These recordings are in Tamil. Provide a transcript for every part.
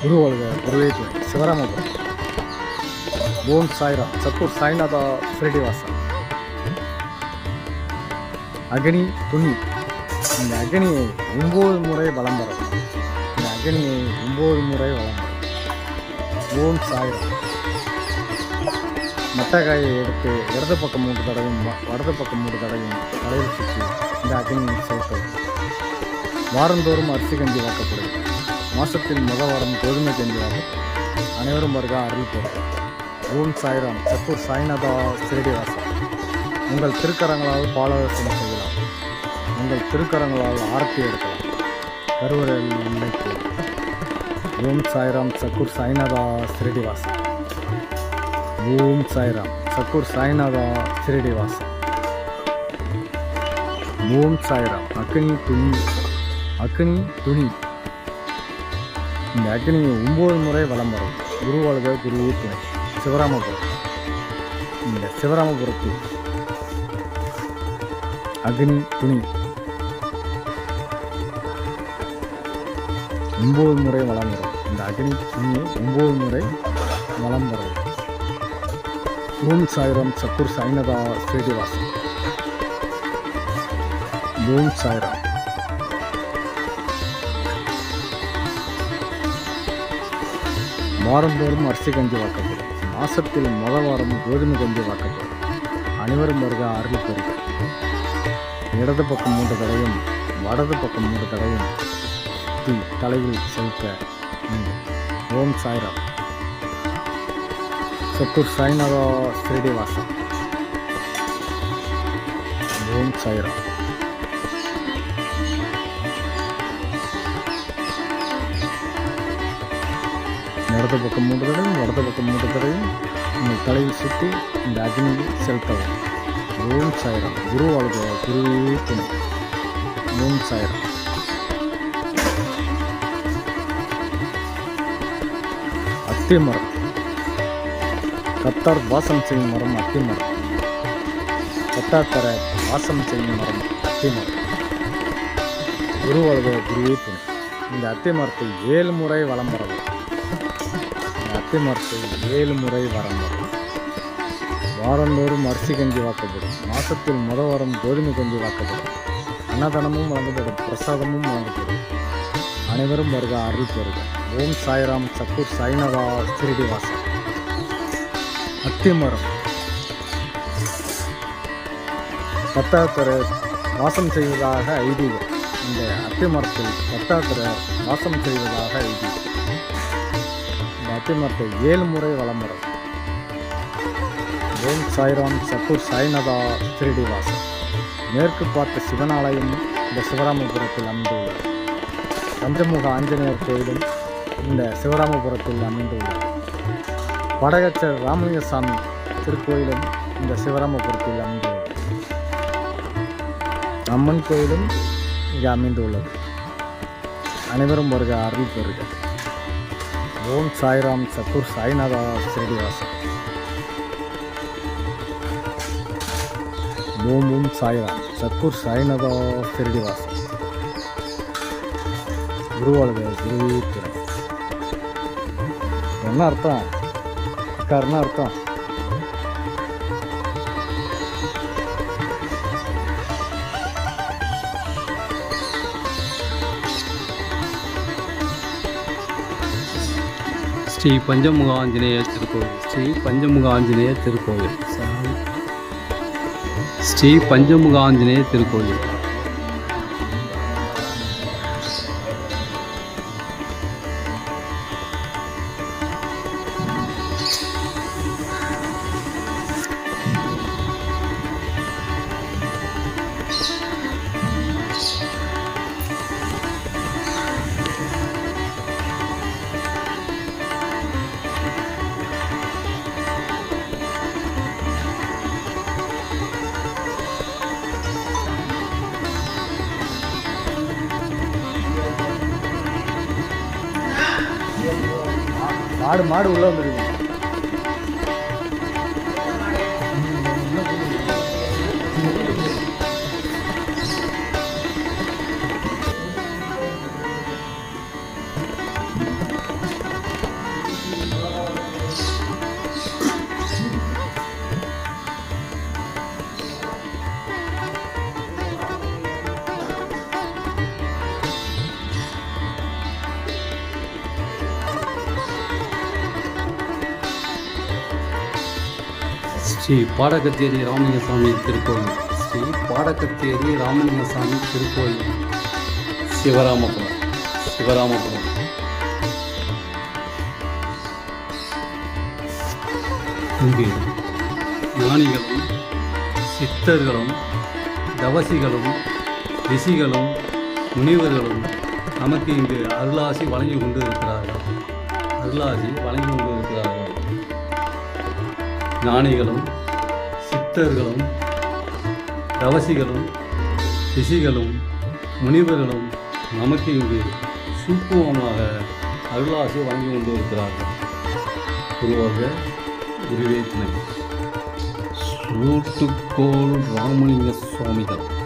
குருவல்க குருவேஜ் சிவராம ஓம் சாய்ராம் சப்பூர் சாய்நாதா ஸ்ரீனிவாசன் அக்னி துணி இந்த அக்னியை ஒம்பது முறை வளம் வரும் இந்த அக்னியை ஒம்பது முறை வளம் வரும் ஓம் சாய்ராம் மட்டக்காயை எடுத்து இடது பக்கம் மூன்று தடவையும் வடது பக்கம் மூன்று தடவையும் தலையில் சுற்றி இந்த அக்னியை சேர்க்கவும் வாரந்தோறும் அரிசி கஞ்சி வாக்கப்படுகிறது மாசத்தின் முதல் வாரம் கோதுமை கஞ்சி அனைவரும் வருக அருள் பெறுக ஓம் சாய்ராம். சப்பூர் சாய்நாதா ஸ்ரீனிவாசன் உங்கள் திருக்கரங்களால் பாலதர்சனம் செய்யலாம். உங்கள் திருக்கரங்களால் ஆரத்தி எடுக்கலாம். கருவறையில் முன்னைக்கு ஓம் சாய்ராம். சக்கூர் சாய்நாதா ஸ்ரீனிவாசன் ஓம் சாய்ராம். சக்கூர் சாய்நாதா ஸ்ரீனிவாசன் ஓம் சாய்ராம். அக்னி துணி. அக்னி துணி. இந்த அக்னி ஒம்பது முறை வலம் வரும். குருவாளுக குருவே துணை சிவராமபுரம். இந்த சிவராமபுரத்தில் அக்னி துணி. ஒம்பது முறை வளம் வரும். இந்த அக்னி துணியை ஒம்பது முறை வளம் வரும். ஓம் சாய்ராம் சக்கூர் சாய்னதா ஸ்ரீனிவாசன் ஓம் சாய்ராம். வாரந்தோறும் அரிசி கஞ்சி வாக்கப்படும் மாசத்தில் முத வாரம் கோதுமை கஞ்சி வாக்கப்படும் அனைவரும் வருக அருள் பெருக இடது பக்கம் மூன்று தடையும் வடது பக்கம் மூன்று தடையும் தீ தலையில் செலுத்த ஓம் சாய்ராம். சத்தூர் சாய்நாதா ஸ்ரீனிவாசன் ஓம் சாய்ராம். இடது பக்கம் மூன்று தடையும் வடது பக்கம் மூன்று தடையும் உங்கள் தலையில் சுற்றி இந்த அக்னியில் செலுத்தவும். ஓம் சாயிரம். குரு வாழ்க குருவே துணை. ஓம் சாயிரம். அத்தி மரம். கத்தார் வாசம் செய்யும் மரம் அத்தி மரம். கத்தாத்தர வாசம் செய்யும் மரம் அத்தி மரம். குரு வாழ்க குருவே துணை. இந்த அத்தி மரத்தை ஏழு முறை வலம் வரவும். இந்த அத்தி மரத்தை ஏழு முறை வரம் வரும். வாரந்தோறும் அரிசி கஞ்சி வாக்கப்படும். மாதத்தில் முத வாரம் கோதுமை கஞ்சி வாக்கப்படும். அன்னதானமும் வழங்கப்படும். பிரசாதமும் வழங்கப்படும். அனைவரும் வருக அருள் பெறுக. ஓம் சாய்ராம் சக்கூர் சாய்நாதா ஸ்ரீனிவாசன் அத்திமரம் பத்தாத்திர வாசம் செய்வதாக ஐதீகம். இந்த அத்திமரத்தில் பத்தாத்திர வாசம் செய்வதாக ஐதீகம். இந்த ஏழு முறை வலம் வரும் ஓம் சாய்ராம் சக்கூர் சாய்நாதா ஸ்ரீடிவாசன் மேற்கு பார்த்த சிவனாலயம் இந்த சிவராமபுரத்தில் அமைந்துள்ளது. பஞ்சமுக ஆஞ்சநேயர் கோயிலும் இந்த சிவராமபுரத்தில் அமைந்துள்ளது. வடகச்சர் ராமலிங்கசாமி திருக்கோயிலும் இந்த சிவராமபுரத்தில் அமைந்துள்ளது. அம்மன் கோயிலும் இங்கே அமைந்துள்ளது. அனைவரும் வருக அருள் பெறுக. ஓம் சாய்ராம் சக்கூர் சாய்நாதா ஸ்ரீனிவாசன். ஓம் ஓம் சாய்ராம் சக்கூர் சாய்நாதா ஸ்ரீனிவாசன். குருவாளுக குருவே துறை என்ன அர்த்தம்? அக்கா என்ன அர்த்தம்? ஸ்ரீ பஞ்சமுக ஆஞ்சநேய திருக்கோவில். ஸ்ரீ பஞ்சமுக ஆஞ்சநேய திருக்கோவில். ஸ்ரீ பஞ்சமுக ஆஞ்சநேய திருக்கோவில். மாடு மாடு உள்ளே வந்துருக்கு ஸ்ரீ பாடகத்தேரி ராமலிங்கசாமி திருக்கோயில். ஸ்ரீ பாடகத்தேரி ராமலிங்கசாமி திருக்கோயில். சிவராமபுரம். சிவராமபுரம். இங்கு ஞானிகளும் சித்தர்களும் தவசிகளும் ரிஷிகளும் முனிவர்களும் நமக்கு இங்கு அருளாசி வழங்கி கொண்டு இருக்கிறார்கள் அருளாசி வழங்கி கொண்டு இருக்கிறார்கள் ஞானிகளும் பக்தர்களும் தவசிகளும் ரிஷிகளும் முனிவர்களும் நமக்கு இங்கு சூக்குமமாக அருளாசி வழங்கி கொண்டு இருக்கிறார்கள் குருவாக குருவே துணை சூட்டுக்கோள் ராமலிங்க சுவாமிகள்.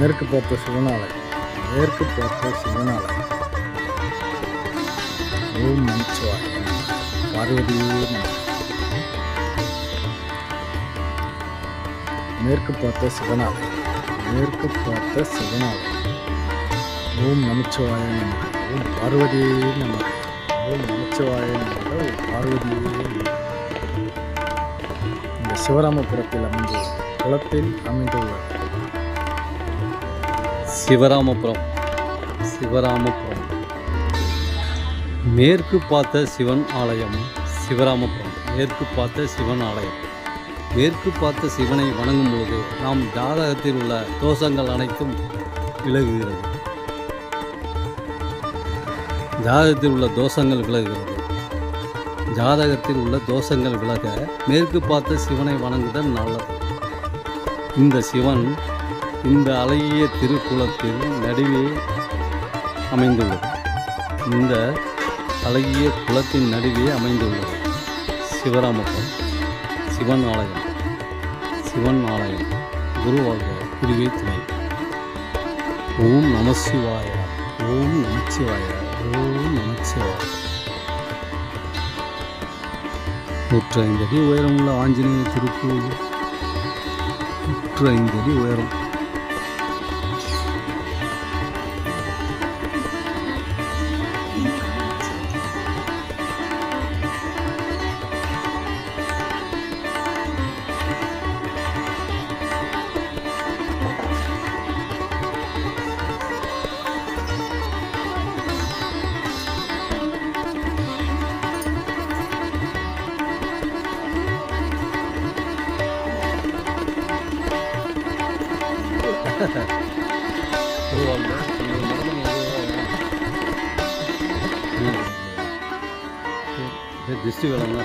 மேற்கு பார்த்த சிவனாலயம். மேற்கு பார்த்த சிவனாலயம். ஓம் நமச்சிவாய பார்வதியே மேற்கு பார்த்த சிவனாலயம். மேற்கு பார்த்த சிவனாலயம். ஓம் நமச்சிவாய நம. ஓம் பார்வதியே நம. ஓம் நமச்சிவாய ஓம் பார்வதியே இந்த சிவராமபுரத்தில் அமைந்துள்ள குளத்தில் அமைந்துள்ள சிவராமபுரம். சிவராமபுரம். மேற்கு பார்த்த சிவன் ஆலயம் சிவராமபுரம். மேற்கு பார்த்த சிவன் ஆலயம். மேற்கு பார்த்த சிவனை வணங்கும் பொழுது நாம் ஜாதகத்தில் உள்ள தோஷங்கள் அனைத்தும் விலகுகிறது. ஜாதகத்தில் உள்ள தோஷங்கள் விலகுகிறது. ஜாதகத்தில் உள்ள தோஷங்கள் விலக மேற்கு பார்த்த சிவனை வணங்குதல் நல்லது. இந்த சிவன் இந்த அழகிய திருக்குளத்தில் நடுவே அமைந்துள்ளது. இந்த அழகிய குளத்தின் நடுவே அமைந்துள்ளது. சிவராமபுரம் சிவன் ஆலயம் சிவன் ஆலயம் குருவாக குருவே துணை. ஓம் நமசிவாய ஓம் நமச்சிவாய ஓம் நமச்சிவாய நூற்றி ஐந்து அடி உயரமுள்ள ஆஞ்சநேய திருக்கோயில். நூற்றி ஐந்து அடி உயரம். దిష్టి వెళ్ళ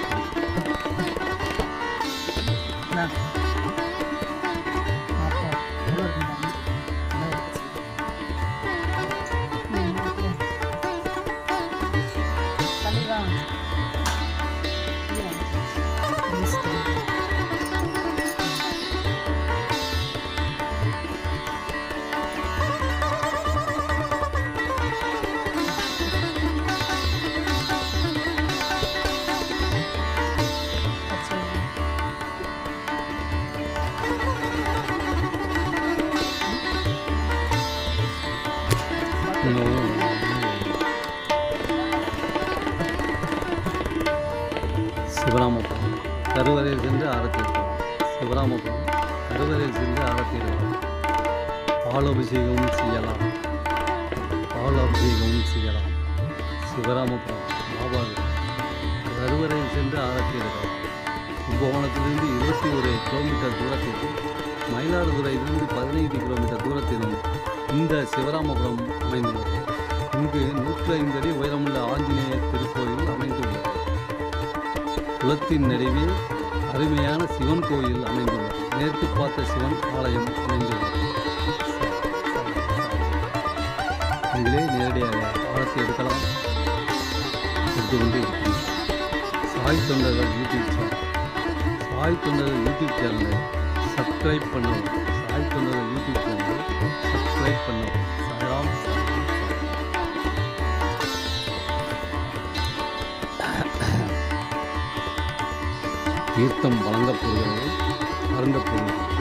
சிவராமபுரம். கருவறையில் சென்று ஆரத்தி சிவராமபுரம் கருவறையில் சென்று ஆரத்தி எடுக்கலாம் பாலாபிஷேகமும் செய்யலாம். பாலாபிஷேகமும் செய்யலாம். சிவராமபுரம் மாபாடு கருவறையில் சென்று ஆரத்தி எடுக்கலாம் கும்பகோணத்திலிருந்து இருபத்தி ஒரு கிலோமீட்டர் தூரத்திலும் மயிலாடுதுறையிலிருந்து பதினைந்து கிலோமீட்டர் தூரத்திலும் இந்த சிவராமபுரம் அமைந்துள்ளது. இங்கு நூற்றி ஐந்து அடி உயரமுள்ள ஆஞ்சநேயர் திருக்கோயில் குளத்தின் நடுவே அருமையான சிவன் கோயில் அமைந்துள்ளது. நேற்று பார்த்த சிவன் ஆலயம் அமைந்துள்ளது. நீங்களே நேரடியாக ஆழத்தை எடுக்கலாம். எடுத்து கொண்டு சாய் தொண்டர்கள் யூடியூப் சேனல் சாய் தொண்டர்கள் யூடியூப் சேனலை சப்ஸ்கிரைப் பண்ணவும் சாய் தொண்டர்கள் யூடியூப் சேனலை சப்ஸ்கிரைப் பண்ணவும். தீர்த்தம் வழங்கப்படுகிறது அருந்தப்படுகிறது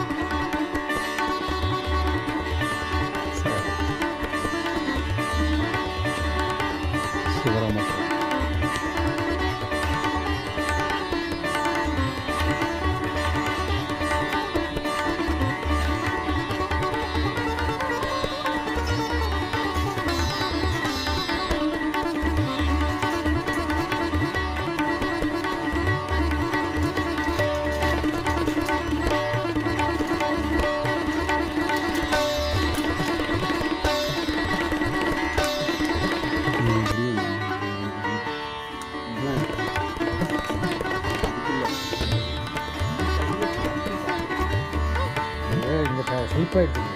he prayed.